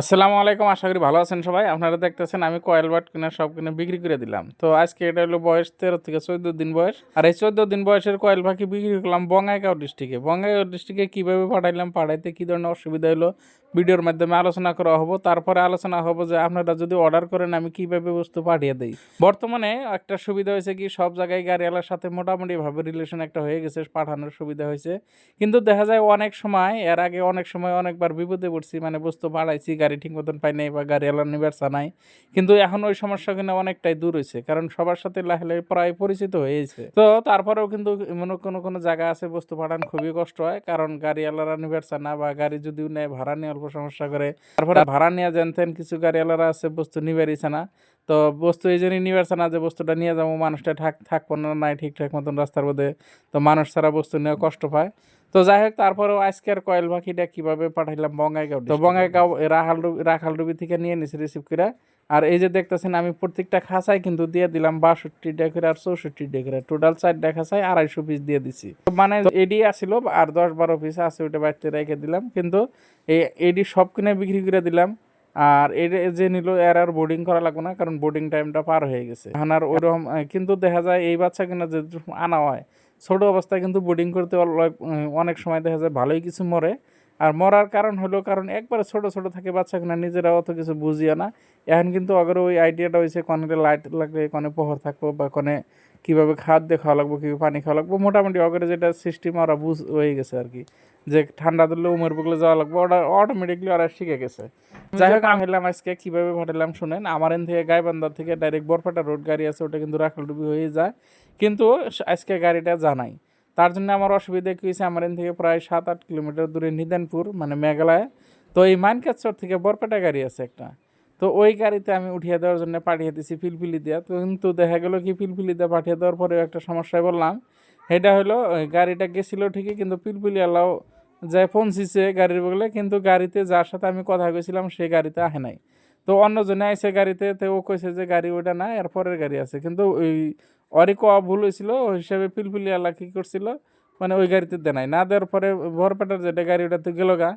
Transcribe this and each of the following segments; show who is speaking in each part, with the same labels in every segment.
Speaker 1: আসসালামু আলাইকুম, আশা করি ভালো আছেন সবাই। আপনারা দেখতেছেন, আমি কয়েল বাট কিনে, সব কিনে বিক্রি করে দিলাম। তো আজকে এটা হলো বয়স তেরো থেকে চোদ্দ দিন বয়স। আর এই চোদ্দ দিন বয়সের কয়েল পাখি বিক্রি করলাম বঙ্গাইগাঁও ডিস্ট্রিক্টে। বঙ্গাইগাঁও ডিস্ট্রিক্টে কীভাবে পাঠাইলাম, পাঠাইতে কী ধরনের অসুবিধা হলো, ভিডিওর মাধ্যমে আলোচনা করা হব। তারপরে আলোচনা হব যে আপনারা যদি অর্ডার করেন, আমি কীভাবে বস্তু পাঠিয়ে দিই। বর্তমানে একটা সুবিধা হয়েছে কি, সব জায়গায় গাড়িওয়ালার সাথে মোটামুটিভাবে রিলেশন একটা হয়ে গেছে, পাঠানোর সুবিধা হয়েছে। কিন্তু দেখা যায় অনেক সময়, এর আগে অনেক সময় অনেকবার বিপদে পড়ছি মানে বস্তু পাঠাইছি গাড়ি ঠিক মতন পাই নাই বা গাড়িওয়ালার নিবারসা নাই। কিন্তু এখন ওই সমস্যা কিনা অনেকটাই দূর হয়েছে কারণ সবার সাথে লাহলে প্রায় পরিচিত হয়েছে। তো তারপরেও কিন্তু মনে কোনো কোনো জায়গা আছে, বস্তু পাঠান খুবই কষ্ট হয়, কারণ গাড়িওয়ালারা নিবারসা না বা গাড়ি যদিও নেয়, ভাড়া নিয়ে অল্প সমস্যা করে, তারপরে ভাড়া নিয়ে জানতেন কিছু গাড়িওয়ালারা আছে, বস্তু নিবারিছে না। তো বস্তু এই জন্যই নিবারছে না যে বস্তুটা নিয়ে যাব, মানুষটা থাক, থাকব না, নাই ঠিকঠাক মতন রাস্তার মধ্যে, তো মানুষ ছাড়া বস্তু নিয়ে কষ্ট পায়। তো যাই হোক তারপরেও আজকের কয়েল পাখিটা কীভাবে পাঠাইলাম বঙ্গাইগাঁও তো বঙ্গাইগাঁও রাখাল রাখালডুবি থেকে নিয়ে নিছি রিসিভ করে আর এই যে দেখতেছেন আমি প্রত্যেকটা খাঁচায় কিন্তু দিয়ে দিলাম বাষট্টি করে আর চৌষট্টি করে টোটাল চারটা খাঁচায় আড়াইশো পিস দিয়ে দিছি। মানে এডি আসিল আর দশ বারো পিস আছে ওইটা বাড়িতে রেখে দিলাম। কিন্তু এই এডি সব কিনে বিক্রি করে দিলাম। আর এর যে নিল এর আর বোর্ডিং করা লাগবে না কারণ বোর্ডিং টাইমটা পার হয়ে গেছে। এখন আর ওইরকম কিন্তু দেখা যায় এই বাচ্চা কিনা যে আনা হয় ছোট অবস্থায় কিন্তু বোর্ডিং করতে অনেক সময় দেখা যায় ভালোই কিছু মরে। আর মরার কারণ হলো কারণ একবারে ছোট ছোট থাকে বাচ্চা কিনা নিজেরা অত কিছু বুঝিও না। এখন কিন্তু আগের ওই আইডিয়াটা হয়েছে কনে লাইট লাগবে কনে পোহর থাকব বা কনে কীভাবে খাদ্য খাওয়া লাগবো, কীভাবে পানি খাওয়া লাগবো। মোটামুটি অগরে যেটা সিস্টেম ওরা বুঝ হয়ে গেছে আর কি। যে ঠান্ডা দিলে উমের বুকলে যাওয়া লাগবে ওটা অটোমেটিকলি ওরা শিখে গেছে। যাই হোক, আমি এলাম আজকে কীভাবে পাঠালাম শুনেন। আমার এন থেকে গাইবান্ধার থেকে ডাইরেক্ট বরপাটা রোড গাড়ি আছে, ওটা কিন্তু রাখালডুবি হয়ে যায়। কিন্তু আজকে গাড়িটা জানাই। তার জন্য আমার অসুবিধা কী হয়েছে? আমার এন থেকে প্রায় সাত আট কিলোমিটার দূরে নিদানপুর মানে মেঘালয়। তো এই মাইনকাচর থেকে বরপেটা গাড়ি আছে একটা। তো ওই গাড়িতে আমি উঠিয়ে দেওয়ার জন্য পাঠিয়ে দিয়েছি ফিলফিলি দিয়া। তো কিন্তু দেখা গেলো কি পিলপিলি দিয়ে পাঠিয়ে দেওয়ার পরেও একটা সমস্যায় বললাম সেটা হলো গাড়িটা গেছিল ঠিকই, কিন্তু পিলপিলি এলাও যায় পৌঁছিছে গাড়ির বগলে, কিন্তু গাড়িতে যার সাথে আমি কথা কইছিলাম, সে গাড়িতে আহে নাই। তো অন্যজনে আইসে গাড়িতে, তো ও কইছে যে গাড়ি ওইটা না এর পরের গাড়ি আছে। কিন্তু ওই অরি কওয়া ভুল হয়েছিল ওই হিসাবে পিলপিলি আলা কী করছিল মানে ওই গাড়িতে দেয় নাই। না দেওয়ার পরে বরপেটার যেটা গাড়ি ওটাতে গেল গা।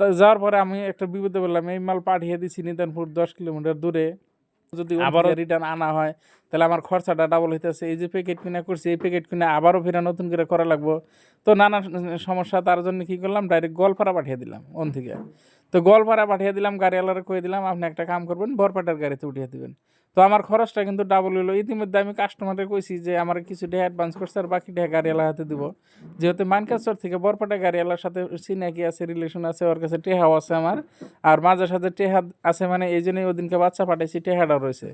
Speaker 1: তা যাওয়ার পরে আমি একটা বিপদে বললাম এই মাল পাঠিয়ে দিছি নিদানপুর দশ কিলোমিটার দূরে। যদি আবারও রিটার্ন আনা হয় তাহলে আমার খরচাটা ডাবল হইতেছে। এই যে প্যাকেট কিনা করছি এই প্যাকেট কিনে আবারও ফেরা নতুন করে করা লাগবো। তো নানা সমস্যা তার জন্য কী করলাম ডাইরেক্ট গোয়ালপাড়া পাঠিয়ে দিলাম ওন থেকে। তো গোয়ালপাড়া পাঠিয়ে দিলাম গাড়িওয়ালারে কয়ে দিলাম আপনি একটা কাম করবেন বরপেটার গাড়িতে উঠিয়ে দিবেন। তো আমার খরচটা কিন্তু ডাবল হইল। ইতিমধ্যে আমি কাস্টমারকে কইছি যে, আমার কিছু ডে অ্যাডভান্স করছে আর বাকি ডে গাড়িওয়ালা হাতে দিব। যেহেতু মানকাচর থেকে বরপেটা গাড়িওয়ালার সাথে চিনাকি আছে রিলেশন আছে, ওর কাছে টেহাও আছে আমার। আর মাঝে সাথে টেহা আছে মানে এই জন্যই ওদিনকে বাচ্চা পাঠাইছি টেহাটাও রয়েছে।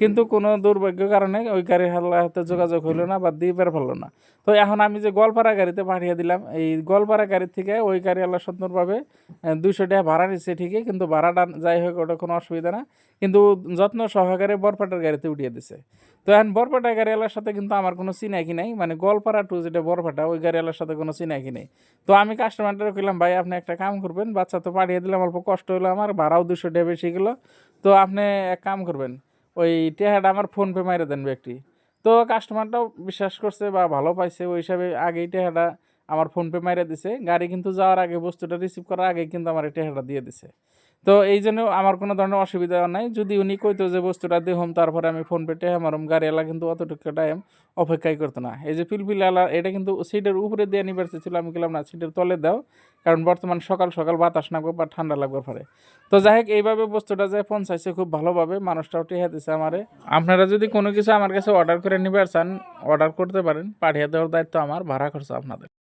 Speaker 1: কিন্তু কোনো দুর্ভাগ্য কারণে ওই গাড়ির হাতে যোগাযোগ হইল না বা দিয়ে বের ফেলল না। তো এখন আমি যে গোয়ালপাড়া গাড়িতে পাঠিয়ে দিলাম, এই গোয়ালপাড়া গাড়ির থেকে ওই গাড়িওয়ালা সুন্দরভাবে দুইশো টাকা ভাড়া নিচ্ছে ঠিকই, কিন্তু ভাড়াটা যাই হোক, ওটা কোনো অসুবিধা না। কিন্তু যত্ন সহকারে বরপাটার গাড়িতে উঠিয়ে দিছে। তো এখন বরপাটা গাড়িওয়ালার সাথে কিন্তু আমার কোনো চিনাকি নাই মানে গোয়ালপাড়া টু যেটা বরপাটা, ওই গাড়িওয়ালার সাথে কোনো চিনাকি নেই। তো আমি কাস্টমারটা কইলাম, ভাই, আপনি একটা কাম করবেন, বাচ্চা তো পাঠিয়ে দিলাম, অল্প কষ্ট হলো আমার, ভাড়াও দুশো টাকা বেশি গেলো তো আপনি এক কাম করবেন, ওই টেহাটা আমার ফোনপে মাইরে দেন ব্যক্তি। তো কাস্টমারটাও বিশ্বাস করছে বা ভালো পাইছে, ওই হিসাবে আগেই টেহাটা আমার ফোনপে মাইরে দিছে। গাড়ি কিন্তু যাওয়ার আগে, বস্তুটা রিসিভ করার আগে কিন্তু আমার টেহাটা দিয়ে দিছে। তো এই জন্য আমার কোনো ধরনের অসুবিধা নাই। যদি উনি কইতো যে বস্তুটা দেহম, তারপরে আমি ফোন পে টেহা মারুম গাড়িওয়ালা কিন্তু অতটুকু টাইম অপেক্ষাই করতো না। এই যে পিলপিলালা এটা কিন্তু সিটের উপরে দিয়ে নিবার ছিল, আমি গেলাম না, সিটের তলে দাও, কারণ বর্তমান সকাল সকাল বাতাস নাগবে বা ঠান্ডা লাগবে পারে। তো যাই হোক, এইভাবে বস্তুটা যায় পৌঁছাইছে খুব ভালোভাবে, মানুষটাও টেহা দিছে আমারে। আপনারা যদি কোনো কিছু আমার কাছে অর্ডার করে নিবার চান অর্ডার করতে পারেন। পাঠিয়ে দেওয়ার দায়িত্ব আমার, ভাড়া খরচ আপনাদের।